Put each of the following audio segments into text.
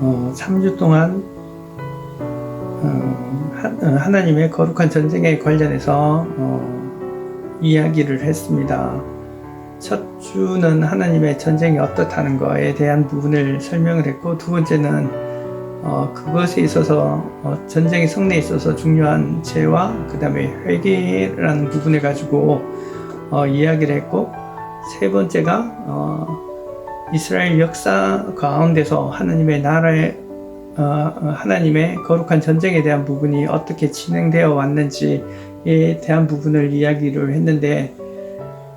어, 3주 동안 어, 하, 어, 하 나님의 거룩한 전쟁에 관련해서 어, 이야기를 했습니다. 첫 주는 하나님의 전쟁이 어떻다는 것에 대한 부분을 설명을 했고 두 번째는 어, 그것에 있어서 어, 전쟁의 성내에 있어서 중요한 죄와 그 다음에 회개라는 부분을 가지고 어, 이야기를 했고 세 번째가 어, 이스라엘 역사 가운데서 하나님의 나라의 어, 어, 하나님의 거룩한 전쟁에 대한 부분이 어떻게 진행되어 왔는지에 대한 부분을 이야기를 했는데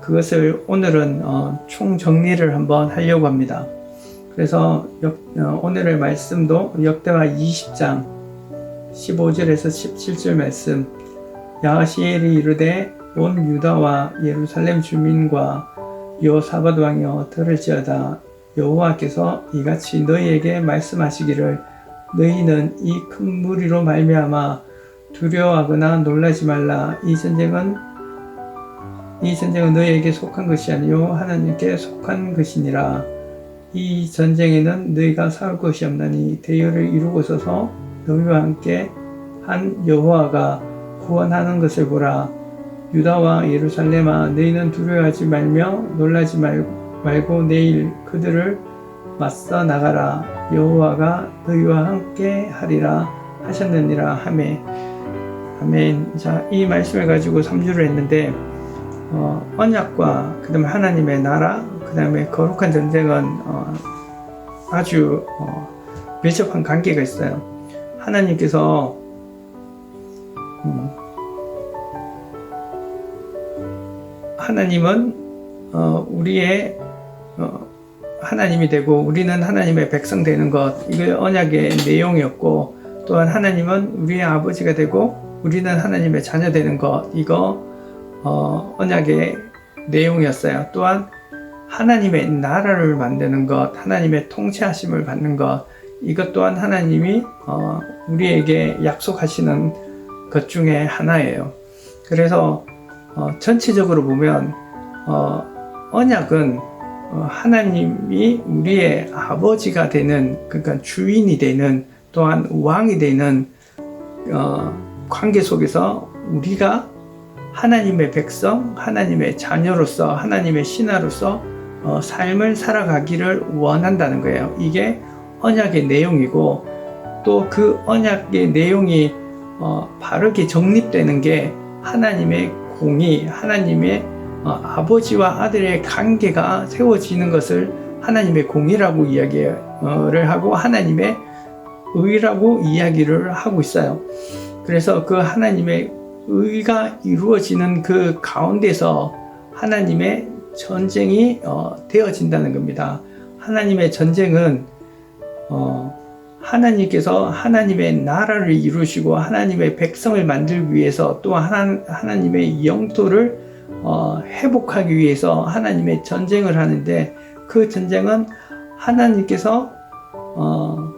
그것을 오늘은 어, 총 정리를 한번 하려고 합니다. 그래서 역, 어, 오늘의 말씀도 역대와 20장 15절에서 17절 말씀 야시엘이 이르되 온 유다와 예루살렘 주민과 여호사밧 왕이여 들을지어다 여호와께서 이같이 너희에게 말씀하시기를 너희는 이 큰 무리로 말미암아 두려워하거나 놀라지 말라. 이 전쟁은 이 전쟁은 너희에게 속한 것이 아니요 하나님께 속한 것이니라. 이 전쟁에는 너희가 싸울 것이 없나니 대열을 이루고 서서 너희와 함께 한 여호와가 구원하는 것을 보라 유다와 예루살렘아 너희는 두려워하지 말며 놀라지 말, 말고 내일 그들을 맞서 나가라. 여호와가 너희와 함께 하리라 하셨느니라 하메 아멘. 자이 말씀을 가지고 3주를 했는데 어, 언약과 그 다음에 하나님의 나라 그 다음에 거룩한 전쟁은 어, 아주 어, 밀접한 관계가 있어요. 하나님께서 음, 하나님은 어, 우리의 어, 하나님이 되고 우리는 하나님의 백성 되는 것 이게 언약의 내용이었고 또한 하나님은 우리의 아버지가 되고 우리는 하나님의 자녀 되는 것 이거 어, 언약의 내용이었어요. 또한 하나님의 나라를 만드는 것, 하나님의 통치하심을 받는 것 이것 또한 하나님이 어, 우리에게 약속하시는 것 중에 하나예요. 그래서 어, 전체적으로 보면 어, 언약은 어, 하나님이 우리의 아버지가 되는 그러니까 주인이 되는 또한 왕이 되는 어, 관계 속에서 우리가 하나님의 백성, 하나님의 자녀로서 하나님의 신하로서 어, 삶을 살아가기를 원한다는 거예요. 이게 언약의 내용이고 또 그 언약의 내용이 어, 바르게 정립되는 게 하나님의 공의, 하나님의 어, 아버지와 아들의 관계가 세워지는 것을 하나님의 공의라고 이야기를 하고 하나님의 의라고 이야기를 하고 있어요. 그래서 그 하나님의 의가 이루어지는 그 가운데서 하나님의 전쟁이 어, 되어진다는 겁니다. 하나님의 전쟁은 어, 하나님께서 하나님의 나라를 이루시고 하나님의 백성을 만들기 위해서 또 하나, 하나님의 영토를 어, 회복하기 위해서 하나님의 전쟁을 하는데 그 전쟁은 하나님께서 어,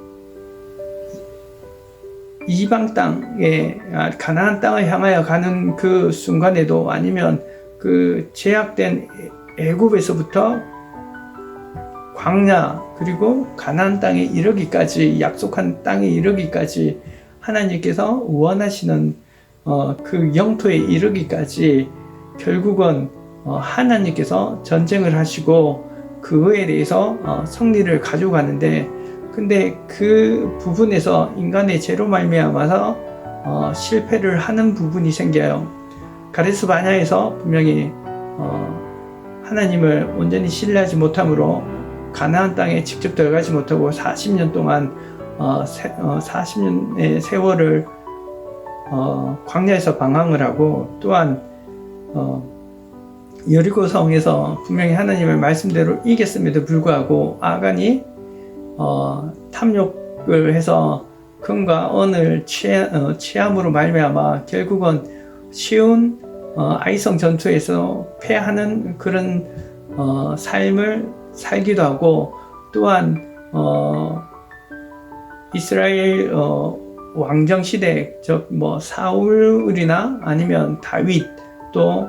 이방 땅에 아, 가나안 땅을 향하여 가는 그 순간에도 아니면 그 제약된 애굽에서부터 광야 그리고 가나안 땅에 이르기까지 약속한 땅에 이르기까지 하나님께서 원하시는 어, 그 영토에 이르기까지 결국은 어, 하나님께서 전쟁을 하시고 그거에 대해서 어, 승리를 가져가는데 근데 그 부분에서 인간의 죄로 말미암아서 어, 실패를 하는 부분이 생겨요. 가데스 바냐에서 분명히 어, 하나님을 온전히 신뢰하지 못함으로 가나안 땅에 직접 들어가지 못하고 40년 동안 어, 세, 어, 40년의 세월을 어, 광야에서 방황을 하고 또한 어, 여리고 성에서 분명히 하나님의 말씀대로 이겼음에도 불구하고 아간이 어, 탐욕을 해서 금과 은을 취해, 어, 취함으로 말미암아 결국은 쉬운 어, 아이성 전투에서 패하는 그런 어, 삶을 살기도 하고 또한 어, 이스라엘 어, 왕정 시대 즉뭐 사울이나 아니면 다윗 또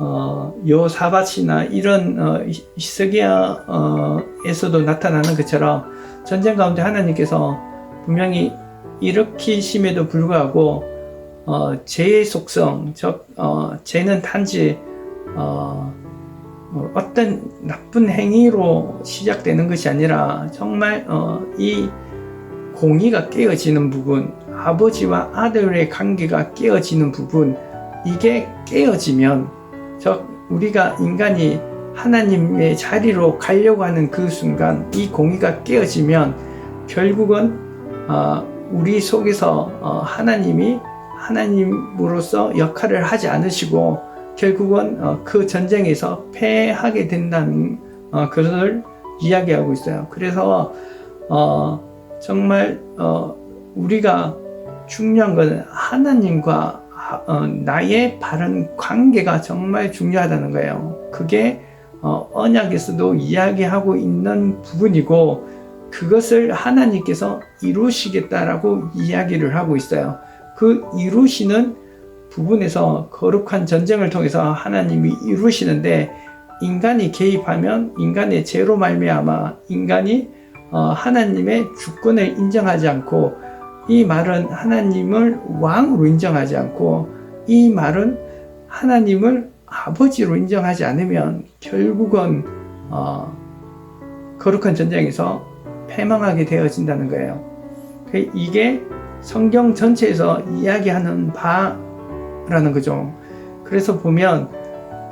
어, 요사밭이나 이런 어, 히- 히스기야에서도 나타나는 것처럼 전쟁 가운데 하나님께서 분명히 일으키심에도 불구하고 어, 죄의 속성, 즉 어, 죄는 단지 어, 어, 어떤 나쁜 행위로 시작되는 것이 아니라 정말 어, 이 공의가 깨어지는 부분, 아버지와 아들의 관계가 깨어지는 부분, 이게 깨어지면, 즉, 우리가 인간이 하나님의 자리로 가려고 하는 그 순간, 이 공의가 깨어지면, 결국은, 어, 우리 속에서 어, 하나님이 하나님으로서 역할을 하지 않으시고, 결국은 어, 그 전쟁에서 패하게 된다는 어, 것을 이야기하고 있어요. 그래서, 어, 정말 어, 우리가 중요한 것은 하나님과 어, 나의 바른 관계가 정말 중요하다는 거예요. 그게 어, 언약에서도 이야기하고 있는 부분이고 그것을 하나님께서 이루시겠다라고 이야기를 하고 있어요. 그 이루시는 부분에서 거룩한 전쟁을 통해서 하나님이 이루시는데 인간이 개입하면 인간의 죄로 말미암아 인간이 어, 하나님의 주권을 인정하지 않고 이 말은 하나님을 왕으로 인정하지 않고 이 말은 하나님을 아버지로 인정하지 않으면 결국은 어, 거룩한 전쟁에서 패망하게 되어진다는 거예요. 그 이게 성경 전체에서 이야기하는 바 라는 거죠. 그래서 보면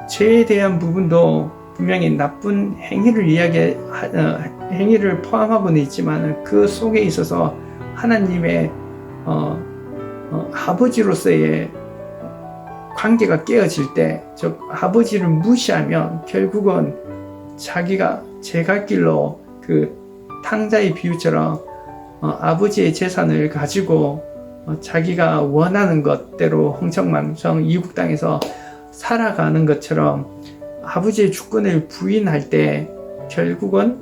죄에 대한 부분도 분명히 나쁜 행위를 이야기 어, 행위를 포함하고는 있지만 그 속에 있어서 하나님의 어, 어, 아버지로서의 관계가 깨어질 때, 즉 아버지를 무시하면 결국은 자기가 제갈 길로 그 탕자의 비유처럼 어, 아버지의 재산을 가지고 어, 자기가 원하는 것대로 흥청망청 이국 땅에서 살아가는 것처럼 아버지의 주권을 부인할 때 결국은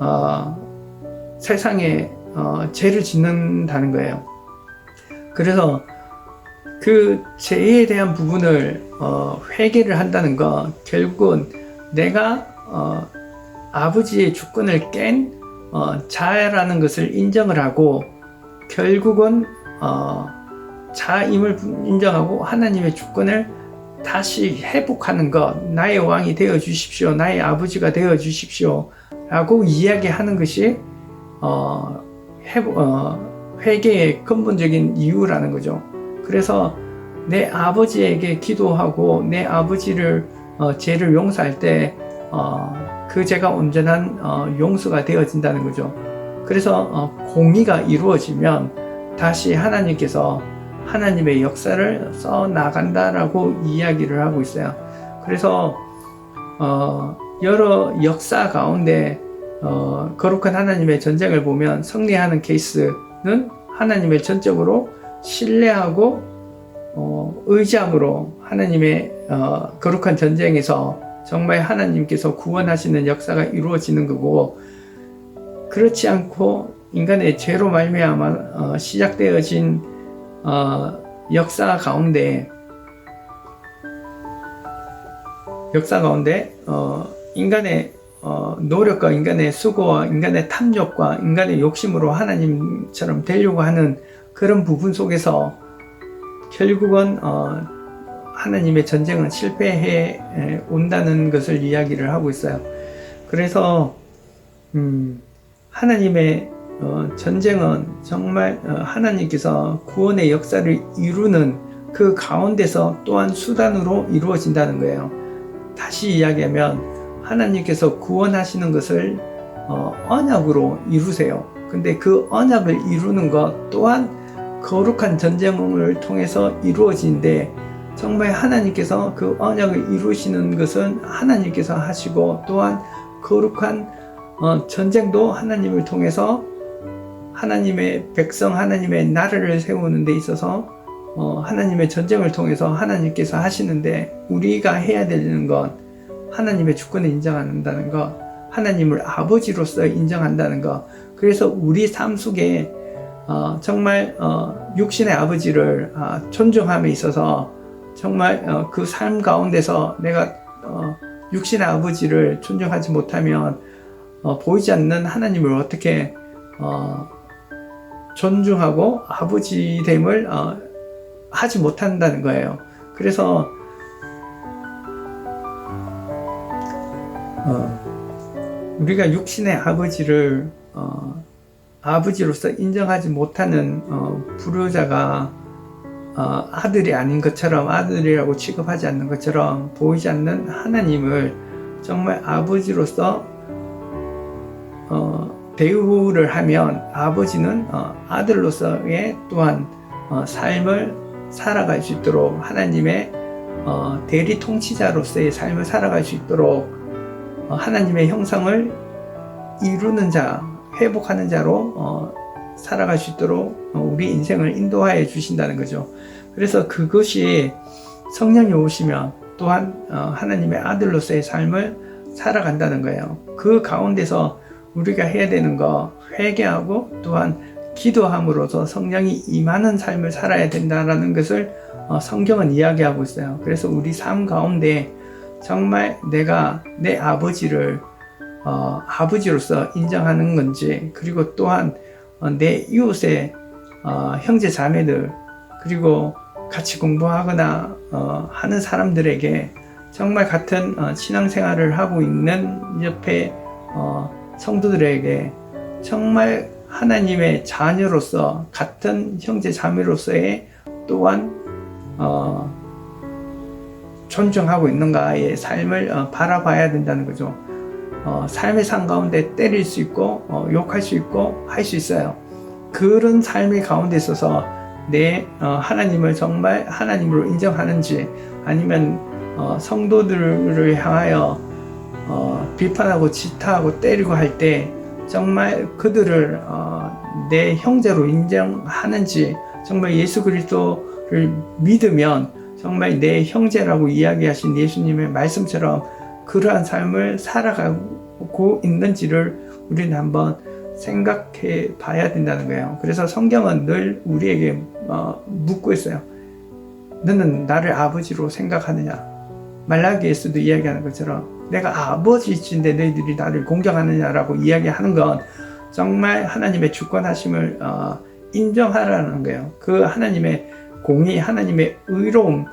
어, 세상에 어, 죄를 짓는다는 거예요. 그래서 그 죄에 대한 부분을 어, 회개를 한다는 거 결국은 내가 어, 아버지의 주권을 깬 어, 자라는 것을 인정을 하고 결국은 어, 자임을 인정하고 하나님의 주권을 다시 회복하는 것, 나의 왕이 되어 주십시오, 나의 아버지가 되어 주십시오, 라고 이야기하는 것이 어, 회복, 어, 회개의 근본적인 이유라는 거죠. 그래서 내 아버지에게 기도하고 내 아버지를 어, 죄를 용서할 때 어, 그 죄가 온전한 어, 용서가 되어진다는 거죠. 그래서 어, 공의가 이루어지면 다시 하나님께서 하나님의 역사를 써 나간다라고 이야기를 하고 있어요. 그래서 어, 여러 역사 가운데 어, 거룩한 하나님의 전쟁을 보면 승리하는 케이스는 하나님을 전적으로 신뢰하고 어, 의지함으로 하나님의 어, 거룩한 전쟁에서 정말 하나님께서 구원하시는 역사가 이루어지는 거고 그렇지 않고 인간의 죄로 말미암아 어, 시작되어진 어, 역사 가운데 역사 가운데 어, 인간의 어, 노력과 인간의 수고와 인간의 탐욕과 인간의 욕심으로 하나님처럼 되려고 하는 그런 부분 속에서 결국은 어, 하나님의 전쟁은 실패해 에, 온다는 것을 이야기를 하고 있어요. 그래서 음, 하나님의 어, 전쟁은 정말 어, 하나님께서 구원의 역사를 이루는 그 가운데서 또한 수단으로 이루어진다는 거예요. 다시 이야기하면 하나님께서 구원하시는 것을 어, 언약으로 이루세요. 근데 그 언약을 이루는 것 또한 거룩한 전쟁을 통해서 이루어지는데 정말 하나님께서 그 언약을 이루시는 것은 하나님께서 하시고 또한 거룩한 어, 전쟁도 하나님을 통해서 하나님의 백성 하나님의 나라를 세우는 데 있어서 어, 하나님의 전쟁을 통해서 하나님께서 하시는데 우리가 해야 되는 건 하나님의 주권을 인정한다는 것, 하나님을 아버지로서 인정한다는 것. 그래서 우리 삶 속에 어, 정말 어, 육신의 아버지를 어, 존중함에 있어서 정말 어, 그 삶 가운데서 내가 어, 육신의 아버지를 존중하지 못하면 어, 보이지 않는 하나님을 어떻게 어, 존중하고 아버지 됨을 어, 하지 못한다는 거예요. 그래서 어, 우리가 육신의 아버지를 어, 아버지로서 인정하지 못하는 어, 불효자가 어, 아들이 아닌 것처럼 아들이라고 취급하지 않는 것처럼 보이지 않는 하나님을 정말 아버지로서 어, 대우를 하면 아버지는 어, 아들로서의 또한 어, 삶을 살아갈 수 있도록 하나님의 어, 대리 통치자로서의 삶을 살아갈 수 있도록 어, 하나님의 형상을 이루는 자, 회복하는 자로 어, 살아갈 수 있도록 어, 우리 인생을 인도하여 주신다는 거죠. 그래서 그것이 성령이 오시면 또한 어, 하나님의 아들로서의 삶을 살아간다는 거예요. 그 가운데서 우리가 해야 되는 거 회개하고 또한 기도함으로써 성령이 임하는 삶을 살아야 된다라는 것을 어, 성경은 이야기하고 있어요. 그래서 우리 삶 가운데 정말 내가 내 아버지를 어, 아버지로서 인정하는 건지 그리고 또한 어, 내 이웃의 어, 형제 자매들 그리고 같이 공부하거나 어, 하는 사람들에게 정말 같은 어, 신앙생활을 하고 있는 옆에 어, 성도들에게 정말 하나님의 자녀로서 같은 형제 자매로서의 또한 어, 존중하고 있는가의 삶을 어, 바라봐야 된다는 거죠. 어, 삶의 삶 가운데 때릴 수 있고 어, 욕할 수 있고 할 수 있어요. 그런 삶의 가운데 있어서 내 어, 하나님을 정말 하나님으로 인정하는지 아니면 어, 성도들을 향하여 어, 비판하고 질타하고 때리고 할 때 정말 그들을 어, 내 형제로 인정하는지 정말 예수 그리스도를 믿으면 정말 내 형제라고 이야기하신 예수님의 말씀처럼 그러한 삶을 살아가고 있는지를 우리는 한번 생각해 봐야 된다는 거예요. 그래서 성경은 늘 우리에게 어, 묻고 있어요. 너는 나를 아버지로 생각하느냐? 말라기에서도 이야기하는 것처럼 내가 아버지인데 너희들이 나를 공경하느냐라고 이야기하는 건 정말 하나님의 주권하심을 어, 인정하라는 거예요. 그 하나님의 공의, 하나님의 의로움,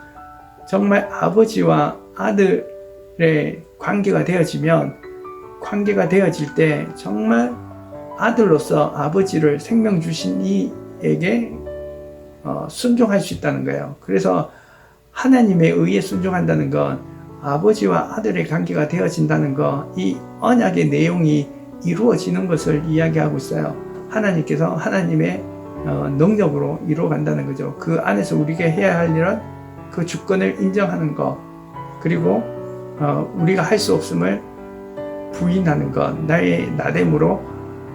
정말 아버지와 아들의 관계가 되어지면 관계가 되어질 때 정말 아들로서 아버지를 생명 주신 이에게 어, 순종할 수 있다는 거예요. 그래서 하나님의 의에 순종한다는 건 아버지와 아들의 관계가 되어진다는 거, 이 언약의 내용이 이루어지는 것을 이야기하고 있어요. 하나님께서 하나님의 어, 능력으로 이루어 간다는 거죠. 그 안에서 우리가 해야 할 일은 그 주권을 인정하는 것, 그리고 어, 우리가 할 수 없음을 부인하는 것, 나의 나됨으로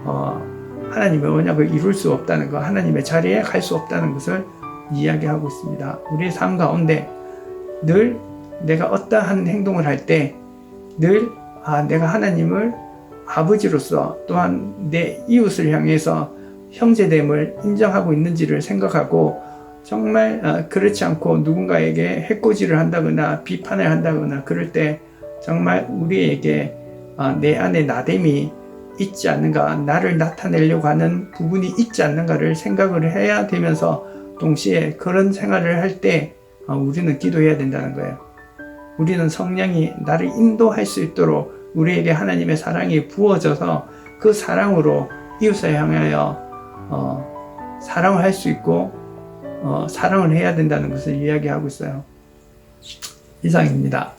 어, 하나님의 언약을 이룰 수 없다는 것, 하나님의 자리에 갈 수 없다는 것을 이야기하고 있습니다. 우리의 삶 가운데 늘 내가 어떠한 행동을 할 때 늘 아, 내가 하나님을 아버지로서 또한 내 이웃을 향해서 형제됨을 인정하고 있는지를 생각하고 정말 어, 그렇지 않고 누군가에게 해코지를 한다거나 비판을 한다거나 그럴 때 정말 우리에게 어, 내 안에 나됨이 있지 않는가, 나를 나타내려고 하는 부분이 있지 않는가를 생각을 해야 되면서 동시에 그런 생활을 할때 어, 우리는 기도해야 된다는 거예요. 우리는 성령이 나를 인도할 수 있도록 우리에게 하나님의 사랑이 부어져서 그 사랑으로 이웃을 향하여 어, 사랑을 할 수 있고 어, 사랑을 해야 된다는 것을 이야기하고 있어요. 이상입니다.